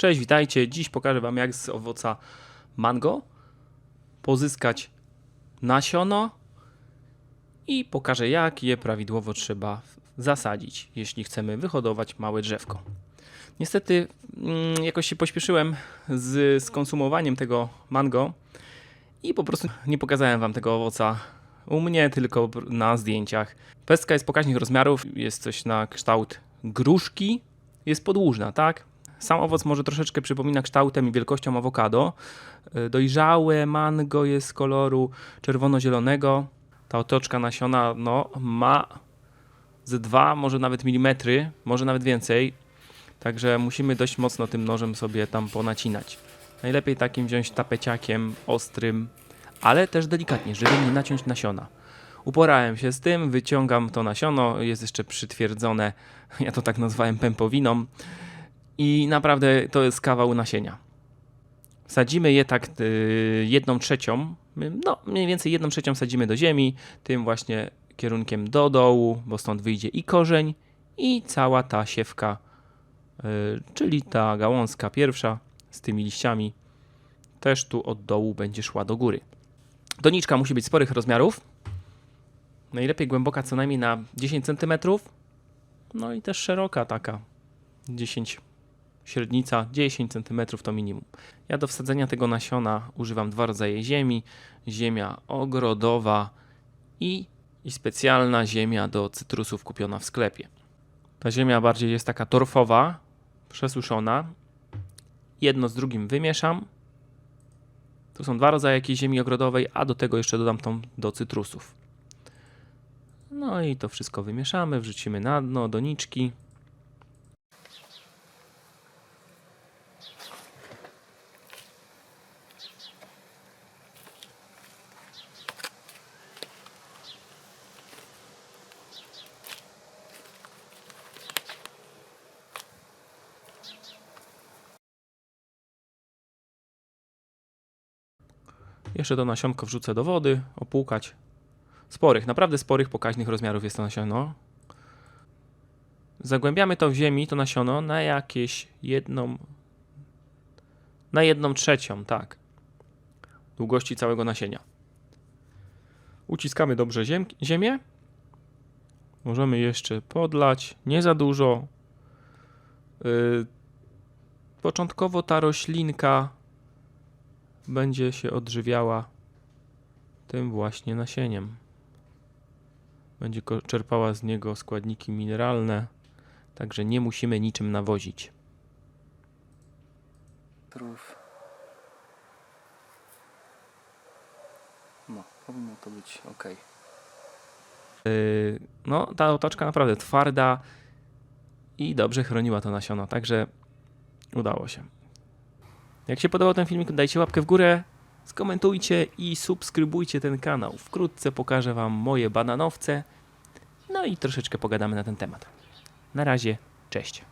Cześć, witajcie. Dziś pokażę Wam, jak z owoca mango pozyskać nasiono i pokażę, jak je prawidłowo trzeba zasadzić, jeśli chcemy wyhodować małe drzewko. Niestety, mm, jakoś się pośpieszyłem z skonsumowaniem tego mango i po prostu nie pokazałem Wam tego owoca u mnie, tylko na zdjęciach. Pestka jest pokaźnych rozmiarów, jest coś na kształt gruszki, jest podłużna, tak? Sam owoc może troszeczkę przypomina kształtem i wielkością awokado. Y, Dojrzałe mango jest koloru czerwono-zielonego. Ta otoczka nasiona no, ma ze 2, może nawet milimetry, może nawet więcej. Także musimy dość mocno tym nożem sobie tam ponacinać. Najlepiej takim wziąć tapeciakiem ostrym, ale też delikatnie, żeby nie naciąć nasiona. Uporałem się z tym, wyciągam to nasiono, jest jeszcze przytwierdzone, ja to tak nazwałem pępowiną i naprawdę to jest kawał nasienia. Sadzimy je tak y, jedną trzecią, y, no mniej więcej jedną trzecią sadzimy do ziemi, tym właśnie kierunkiem do dołu, bo stąd wyjdzie i korzeń i cała ta siewka, y, czyli ta gałązka pierwsza z tymi liściami, też tu od dołu będzie szła do góry. Doniczka musi być sporych rozmiarów, najlepiej głęboka co najmniej na 10 cm, no i też szeroka taka 10 średnica 10 cm to minimum. Ja do wsadzenia tego nasiona używam dwa rodzaje ziemi: ziemia ogrodowa i, i specjalna ziemia do cytrusów kupiona w sklepie. Ta ziemia bardziej jest taka torfowa, przesuszona. Jedno z drugim wymieszam. Tu są dwa rodzaje jakiejś ziemi ogrodowej, a do tego jeszcze dodam tą do cytrusów. No i to wszystko wymieszamy, wrzucimy na dno doniczki. Jeszcze to nasionko wrzucę do wody, opłukać. Sporych, naprawdę sporych, pokaźnych rozmiarów jest to nasiono. Zagłębiamy to w ziemi, to nasiono, na jakieś jedną. Na jedną trzecią, tak. Długości całego nasienia. Uciskamy dobrze ziem, ziemię. Możemy jeszcze podlać, nie za dużo. Yy, początkowo ta roślinka będzie się odżywiała tym właśnie nasieniem. Będzie czerpała z niego składniki mineralne, także nie musimy niczym nawozić. Trów. No, powinno to być ok. Yy, no, ta otoczka naprawdę twarda i dobrze chroniła to nasiono, także udało się. Jak się podobał ten filmik, dajcie łapkę w górę, skomentujcie i subskrybujcie ten kanał. Wkrótce pokażę Wam moje bananowce, no i troszeczkę pogadamy na ten temat. Na razie, cześć.